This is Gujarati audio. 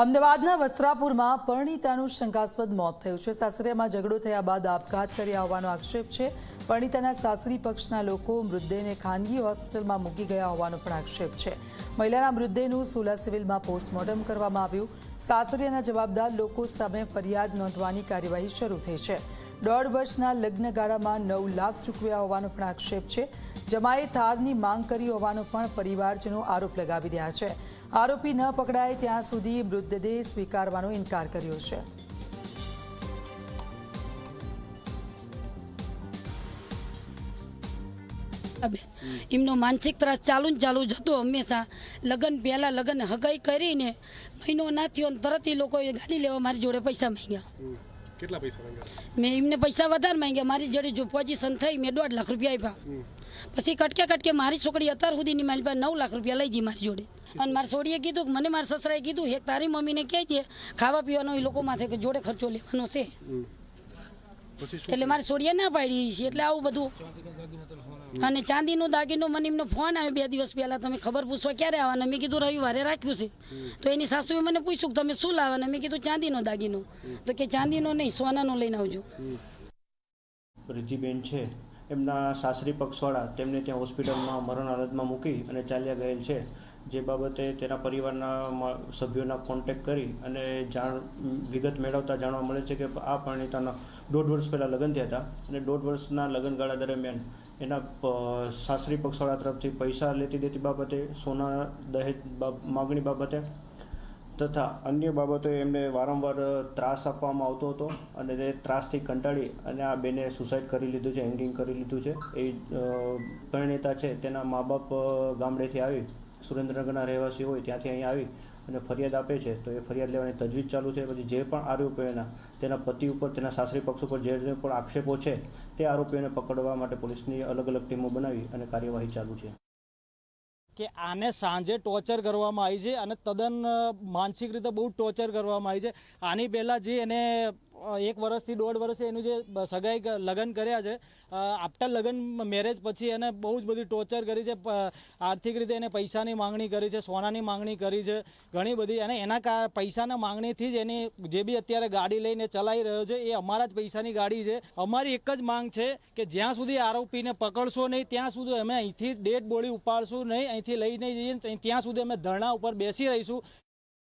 અમદાવાદના વસ્ત્રાપુરમાં પરણિતાનું શંકાસ્પદ મોત થયું છે. સાસરિયામાં ઝઘડો થયા બાદ આપઘાત કર્યા હોવાનો આક્ષેપ છે. પરણિતાના સાસરી પક્ષના લોકો મૃતદેહને ખાનગી હોસ્પિટલમાં મૂકી ગયા હોવાનો પણ આક્ષેપ છે. મહિલાના મૃતદેહનું સુલા સિવિલમાં પોસ્ટમોર્ટમ કરવામાં આવ્યું. સાસરિયાના જવાબદાર લોકો સામે ફરિયાદ નોંધવાની કાર્યવાહી શરૂ થઈ છે. દોઢ વર્ષના લગ્નગાળામાં નવ લાખ ચૂકવ્યા હોવાનો પણ આક્ષેપ છે. જમાએ થારની માંગ કરી હોવાનો પણ પરિવારજનો આરોપ લગાવી રહ્યા છે. આરોપી ન પકડાય ત્યાં સુધી મૃતદેહ સ્વીકારવાનો ઇનકાર કર્યો છે. એમનો માનસિક ત્રાસ ચાલુ ને ચાલુ જ હતો હંમેશા. લગ્ન પહેલા લગ્ન હગાઈ કરીને મહિનો ના થયો તરત એ લોકોએ ગાડી લેવા મારી જોડે પૈસા માંગ્યા. કેટલા પૈસા માંગ્યા મેં એમને પૈસા વધારે માંગ્યા. મારી જોડે જો પોઝિશન થઈ મેં દોઢ લાખ રૂપિયા આપ્યા. પછી કટકે કટકે મારી છોકરી અત્યાર સુધીની મારી પાસે નવ લાખ રૂપિયા લઈ જઈ મારી જોડે. અને મારા છોડીએ કીધું કે મને મારા સસરાએ કીધું એક તારી મમ્મીને કહે છે ખાવા પીવાનો એ લોકો માથે જોડે ખર્ચો લેવાનો છે. એટલે મારી છોડીએ ના પાડી છે. એટલે આવું બધું અને ચાંદીનો, દાગીનો મને એમનો ફોન આવ્યો બે દિવસ પહેલા. તમે ખબર પૂછવા ક્યારે આવવાના? મેં કીધું, રવિવારે રાખ્યું છે. તો એની સાસુએ મને પૂછ્યું તમે શું લાવવાના? મેં કીધું, ચાંદીનો, દાગીનો. તો કે ચાંદીનો નહીં, સોનાનો લઈને આવજો. રિદ્ધિબેન છે. એમના સાસરી પક્ષવાળા તેમને ત્યાં હોસ્પિટલમાં મરણ હાલતમાં મૂકી અને ચાલ્યા ગયેલ છે. જે બાબતે તેના પરિવારના સભ્યોના કોન્ટેક્ટ કરી અને જાણ, વિગત મેળવતા જાણવા મળે છે કે આ પરિણીતાના દોઢ વર્ષ પહેલાં લગ્ન થયા હતા અને દોઢ વર્ષના લગ્નગાળા દરમિયાન એના સાસરી પક્ષવાળા તરફથી પૈસા લેતી દેતી બાબતે, સોના, દહેજ માગણી બાબતે તથા અન્ય બાબતોએ એમને વારંવાર ત્રાસ આપવામાં આવતો હતો અને તે ત્રાસથી કંટાળી અને આ બેને સુસાઇડ કરી લીધું છે, હેંગિંગ કરી લીધું છે. એ પરિણીતા છે, તેના મા બાપ ગામડેથી આવી, સુરેન્દ્રનગરના રહેવાસી હોય ત્યાંથી અહીં આવી અને ફરિયાદ આપે છે, તો એ ફરિયાદ લેવાની તજવીજ ચાલુ છે, પછી જે પણ આરોપીઓના તેના પતિ ઉપર, તેના સાસરી પક્ષ ઉપર જે પણ આક્ષેપો છે, તે આરોપીઓને પકડવા માટે પોલીસની અલગ અલગ ટીમો બનાવી અને કાર્યવાહી ચાલુ છે. કે આને સાંજે ટોર્ચર કરવામાં આવી છે અને તદ્દન માનસિક રીતે બહુ ટોર્ચર કરવામાં આવી છે. આની પહેલાં જે એને એક વર્ષથી દોઢ વર્ષે એનું જે સગાઈ લગ્ન કર્યા છે આફ્ટર લગ્ન મેરેજ પછી એને બહુ જ બધી ટોર્ચર કરી છે આર્થિક રીતે એને પૈસાની માંગણી કરી છે, સોનાની માંગણી કરી છે, ઘણી બધી. અને એના પૈસાના માંગણીથી જ એની જે બી અત્યારે ગાડી લઈને ચલાવી રહ્યો છે, એ અમારા જ પૈસાની ગાડી છે. અમારી એક જ માંગ છે કે જ્યાં સુધી આરોપીને પકડશો નહીં, ત્યાં સુધી અમે અહીંથી ડેડ બોડી ઉપાડશું નહીં, અહીંથી લઈને જઈએ ત્યાં સુધી અમે ધરણા ઉપર બેસી રહીશું.